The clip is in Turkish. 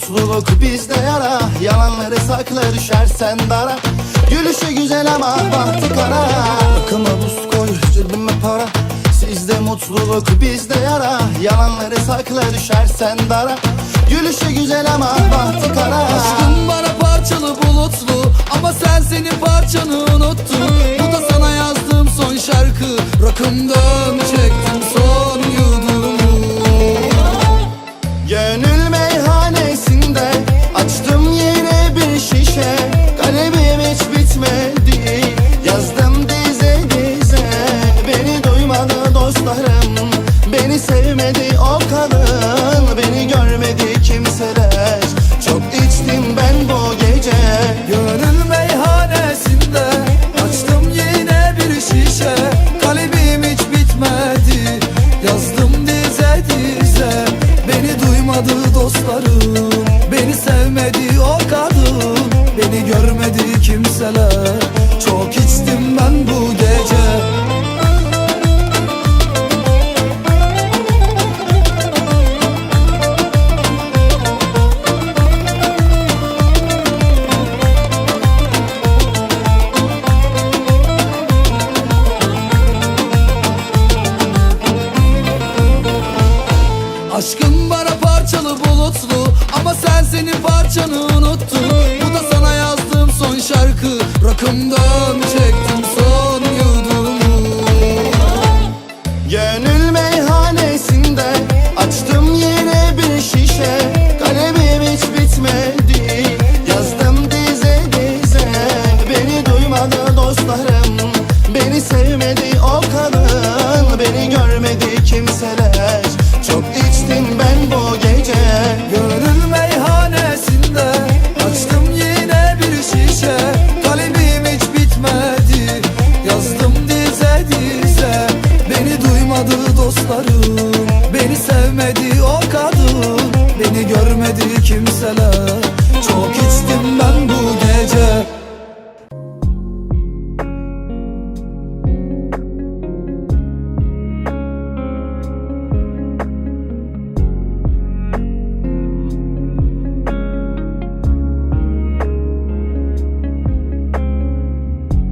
mutluluk bizde yara. Yalanları sakla düşersen dara. Gülüşü güzel ama bahtı kara Akıma buz koy cebime para. Sizde mutluluk bizde yara. Yalanları sakla düşersen dara. Gülüşü güzel ama bahtı kara Aşkın bana parçalı bulutlu Ama sen senin parçanı unuttun. Bu da sana yazdığım son şarkı Rakımdan dize Beni duymadı dostlarım Beni sevmedi o kadın Beni görmedi kimseler. Çok içtim ben bu Aşkın bana parçalı bulutlu Ama sen senin parçanı unuttun. Bu da sana yazdığım son şarkı. Rakımdan çektim dostlarım. Beni sevmedi o kadın Beni görmedi kimseler.